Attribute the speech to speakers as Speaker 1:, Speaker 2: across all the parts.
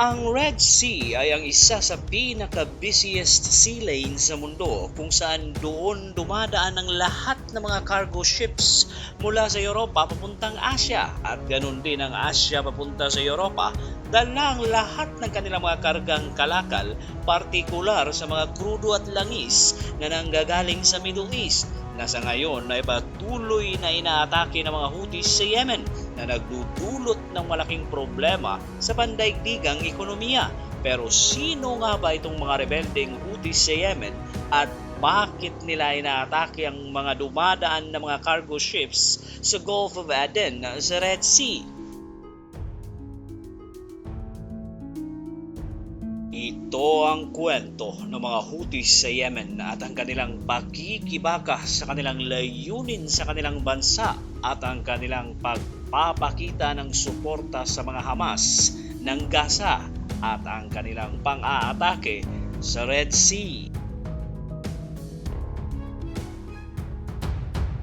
Speaker 1: Ang Red Sea ay ang isa sa pinaka-busiest sea lane sa mundo kung saan doon dumadaan ang lahat ng mga cargo ships mula sa Europa papuntang Asia. At ganun din ang Asia papunta sa Europa dala ang lahat ng kanilang mga kargang kalakal partikular sa mga krudo at langis na nanggagaling sa Middle East na sa ngayon ay patuloy na inaatake ng mga Houthis sa Yemen na nagdudulot ng malaking problema sa pandaigdigang ekonomiya. Pero sino nga ba itong mga rebeldeng Houthis sa Yemen at bakit nila inaatake ang mga dumadaan na mga cargo ships sa Gulf of Aden sa Red Sea? Ito ang kwento ng mga Houthis sa Yemen at ang kanilang pakikibaka sa kanilang layunin sa kanilang bansa at ang kanilang pagpapakita ng suporta sa mga Hamas ng Gaza at ang kanilang pang-aatake sa Red Sea.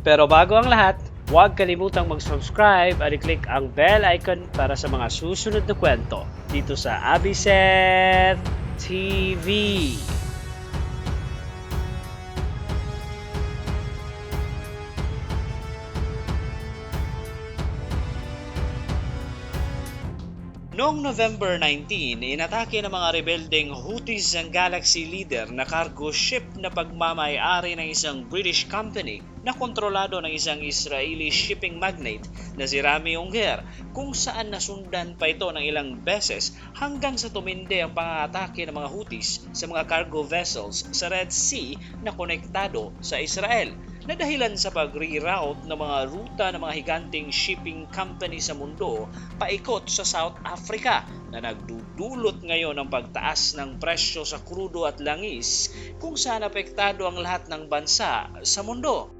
Speaker 1: Pero bago ang lahat, huwag kalimutang mag-subscribe at i-click ang bell icon para sa mga susunod na kwento dito sa Abiset TV. Noong November 19, inatake ng mga rebeldeng Houthis ang Galaxy Leader na cargo ship na pagmamayari ng isang British company na kontrolado ng isang Israeli shipping magnate na si Rami Unger kung saan nasundan pa ito ng ilang beses hanggang sa tumindi ang pangatake ng mga Houthis sa mga cargo vessels sa Red Sea na konektado sa Israel na dahilan sa pag-reroute ng mga ruta ng mga higanting shipping company sa mundo paikot sa South Africa na nagdudulot ngayon ng pagtaas ng presyo sa krudo at langis kung saan apektado ang lahat ng bansa sa mundo.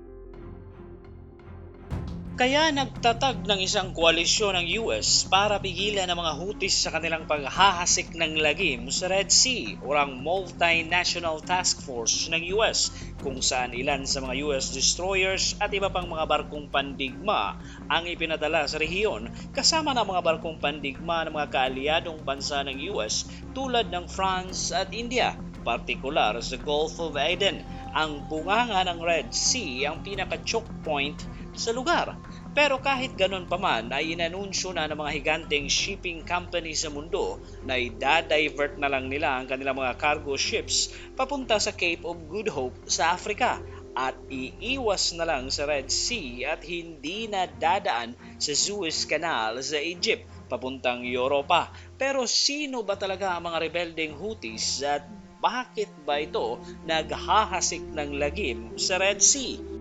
Speaker 1: Kaya nagtatag ng isang koalisyon ng US para pigilan ang mga Houthis sa kanilang paghahasik ng lagim sa Red Sea o ang Multinational Task Force ng US kung saan ilan sa mga US destroyers at iba pang mga barkong pandigma ang ipinadala sa rehiyon kasama ng mga barkong pandigma ng mga kaalyadong bansa ng US tulad ng France at India partikular sa Gulf of Aden. Ang bunganga ng Red Sea ang pinaka-choke point sa lugar. Pero kahit ganun pa man ay inanunsyo na ng mga higanteng shipping company sa mundo na i-divert na lang nila ang kanilang mga cargo ships papunta sa Cape of Good Hope sa Africa at iiwas na lang sa Red Sea at hindi na dadaan sa Suez Canal sa Egypt papuntang Europa. Pero sino ba talaga ang mga rebeldeng Houthis at bakit ba ito naghahasik ng lagim sa Red Sea?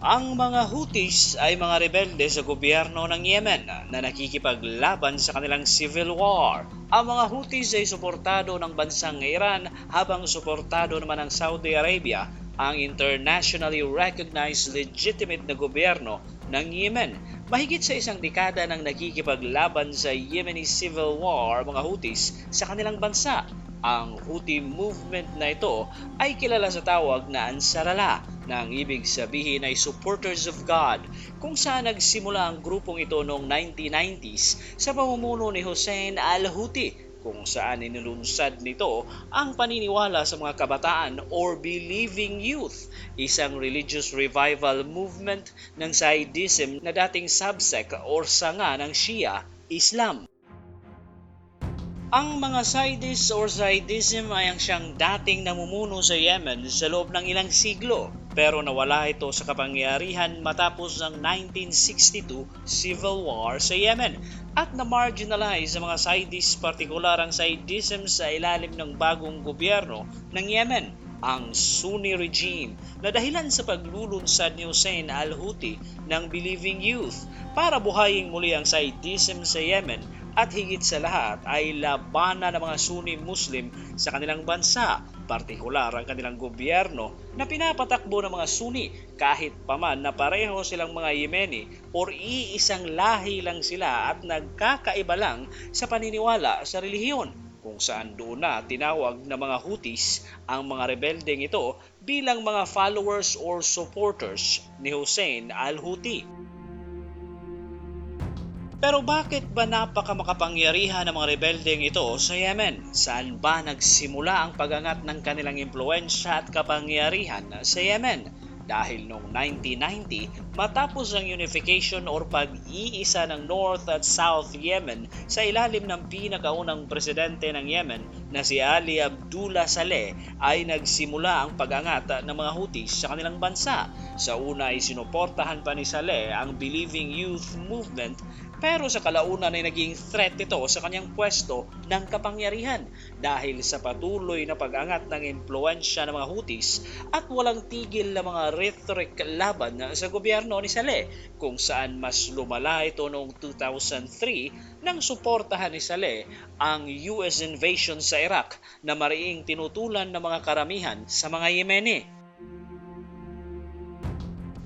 Speaker 1: Ang mga Houthis ay mga rebelde sa gobyerno ng Yemen na nakikipaglaban sa kanilang civil war. Ang mga Houthis ay suportado ng bansang Iran habang suportado naman ng Saudi Arabia ang internationally recognized legitimate na gobyerno ng Yemen. Mahigit sa isang dekada nang nakikipaglaban sa Yemeni civil war mga Houthis sa kanilang bansa. Ang Houthi movement na ito ay kilala sa tawag na Ansarala na ang ibig sabihin ay supporters of God kung saan nagsimula ang grupong ito noong 1990s sa pamumuno ni Hussein al-Houthi kung saan inilunsad nito ang paniniwala sa mga kabataan or believing youth, isang religious revival movement ng Saidism na dating subsect or sanga ng Shia Islam. Ang mga Saidis or Saidism ay ang siyang dating namumuno sa Yemen sa loob ng ilang siglo pero nawala ito sa kapangyarihan matapos ang 1962 civil war sa Yemen at na-marginalize ang mga Saidis partikular ang Saidism sa ilalim ng bagong gobyerno ng Yemen ang Sunni regime na dahilan sa paglulunsad ni Hussein al-Houthi ng Believing Youth. Para buhayin muli ang Saidism sa Yemen at higit sa lahat ay labanan ng mga Sunni Muslim sa kanilang bansa, partikular ang kanilang gobyerno na pinapatakbo ng mga Sunni kahit paman na pareho silang mga Yemeni or iisang lahi lang sila at nagkakaiba lang sa paniniwala sa relihiyon kung saan doon na tinawag ng mga Houthis ang mga rebeldeng ito bilang mga followers or supporters ni Hussein al-Houthi. Pero bakit ba napaka makapangyarihan ng mga rebeldeng ito sa Yemen? Saan ba nagsimula ang pagangat ng kanilang impluensya at kapangyarihan sa Yemen? Dahil noong 1990, matapos ang unification or pag-iisa ng North at South Yemen sa ilalim ng pinakaunang presidente ng Yemen na si Ali Abdullah Saleh ay nagsimula ang pag-angat ng mga Houthis sa kanilang bansa. Sa una ay sinuportahan pa ni Saleh ang Believing Youth Movement pero sa kalaunan ay naging threat ito sa kanyang pwesto ng kapangyarihan dahil sa patuloy na pag-angat ng impluensya ng mga Houthis at walang tigil na mga rhetoric laban sa gobyerno ni Saleh kung saan mas lumala ito noong 2003 nang suportahan ni Saleh ang US invasion sa Iraq na mariing tinutulan ng mga karamihan sa mga Yemeni.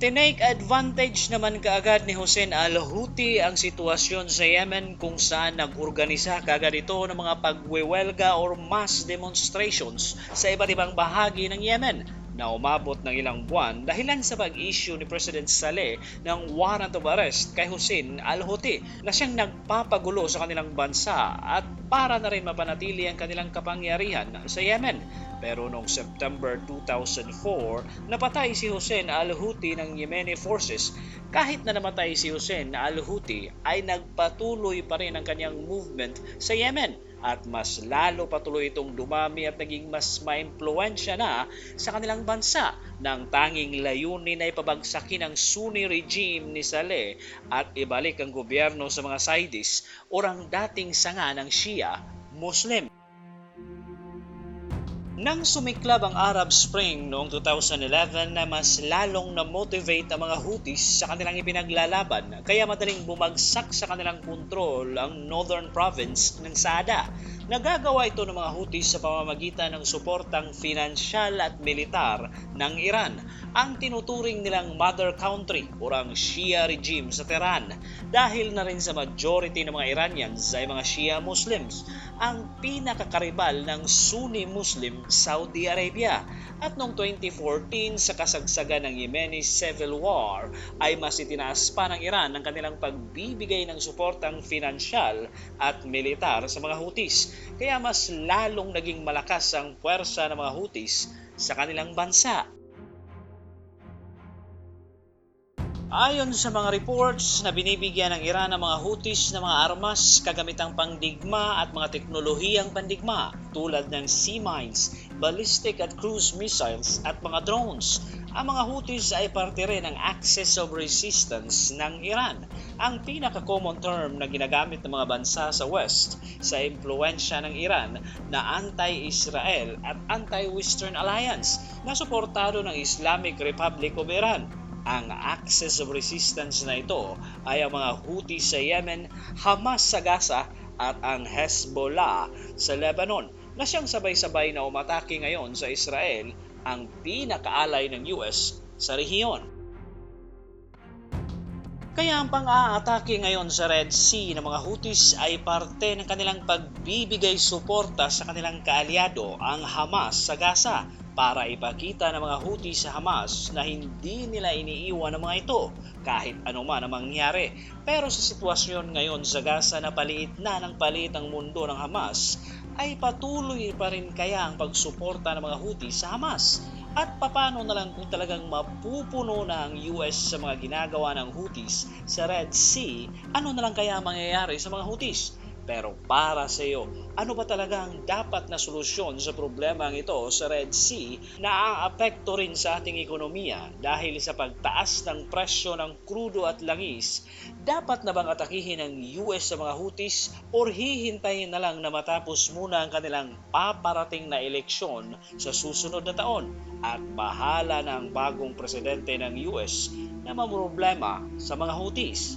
Speaker 1: Tinake advantage naman kaagad ni Hussein al-Houthi ang sitwasyon sa Yemen kung saan nag-organisa kaagad ito ng mga pagwewelga or mass demonstrations sa iba't ibang bahagi ng Yemen na umabot ng ilang buwan dahilan sa pag-issue ni President Saleh ng warrant of arrest kay Hussein al-Houthi na siyang nagpapagulo sa kanilang bansa at para na rin mapanatili ang kanilang kapangyarihan sa Yemen. Pero noong September 2004, napatay si Hussein al-Houthi ng Yemeni forces. Kahit na namatay si Hussein al-Houthi ay nagpatuloy pa rin ang kanyang movement sa Yemen at mas lalo patuloy itong dumami at naging mas maimpluensya na sa kanilang bansa ng tanging layunin na ipabagsakin ang Sunni regime ni Saleh at ibalik ang gobyerno sa mga Saudis o ang dating sanga ng Shia Muslim. Nang sumiklab ang Arab Spring noong 2011 na mas lalong na-motivate ang mga Houthis sa kanilang ipinaglalaban kaya madaling bumagsak sa kanilang kontrol ang northern province ng Saada. Nagagawa ito ng mga Houthis sa pamamagitan ng suportang finansyal at militar ng Iran, ang tinuturing nilang mother country o Shia regime sa Tehran dahil na rin sa majority ng mga Iranians ay mga Shia Muslims, ang pinakakaribal ng Sunni Muslim Saudi Arabia. At noong 2014 sa kasagsagan ng Yemeni Civil War ay mas itinaas pa ng Iran ang kanilang pagbibigay ng suportang finansyal at militar sa mga Houthis. Kaya mas lalong naging malakas ang puwersa ng mga Houthis sa kanilang bansa. Ayon sa mga reports na binibigyan ng Iran ng mga Houthis ng mga armas, kagamitang pangdigma at mga teknolohiyang pandigma tulad ng sea mines, ballistic at cruise missiles at mga drones. Ang mga Houthis ay parte rin ng Axis of Resistance ng Iran, ang pinaka-common term na ginagamit ng mga bansa sa West sa impluensya ng Iran na anti-Israel at anti-Western Alliance na suportado ng Islamic Republic of Iran. Ang axis of resistance na ito ay ang mga Houthi sa Yemen, Hamas sa Gaza at ang Hezbollah sa Lebanon na siyang sabay-sabay na umatake ngayon sa Israel ang pinakaalay ng US sa rehiyon. Kaya ang pang-aatake ngayon sa Red Sea ng mga Houthis ay parte ng kanilang pagbibigay suporta sa kanilang kaalyado, ang Hamas sa Gaza para ipakita ng mga Houthi sa Hamas na hindi nila iniiwan ang mga ito kahit anuman ang mangyari. Pero sa sitwasyon ngayon sa Gaza na paliit na ng paliit ang mundo ng Hamas, ay patuloy pa rin kaya ang pagsuporta ng mga Houthi sa Hamas? At papano na lang kung talagang mapupuno na ang US sa mga ginagawa ng Houthis sa Red Sea, ano na lang kaya mangyayari sa mga Houthis? Pero para sa iyo, ano ba talaga ang dapat na solusyon sa problema ito sa Red Sea na aapekto rin sa ating ekonomiya dahil sa pagtaas ng presyo ng krudo at langis? Dapat na bang atakihin ng US sa mga Houthis o hihintayin na lang na matapos muna ang kanilang paparating na eleksyon sa susunod na taon at bahala ang bagong presidente ng US na mamroblema sa mga Houthis?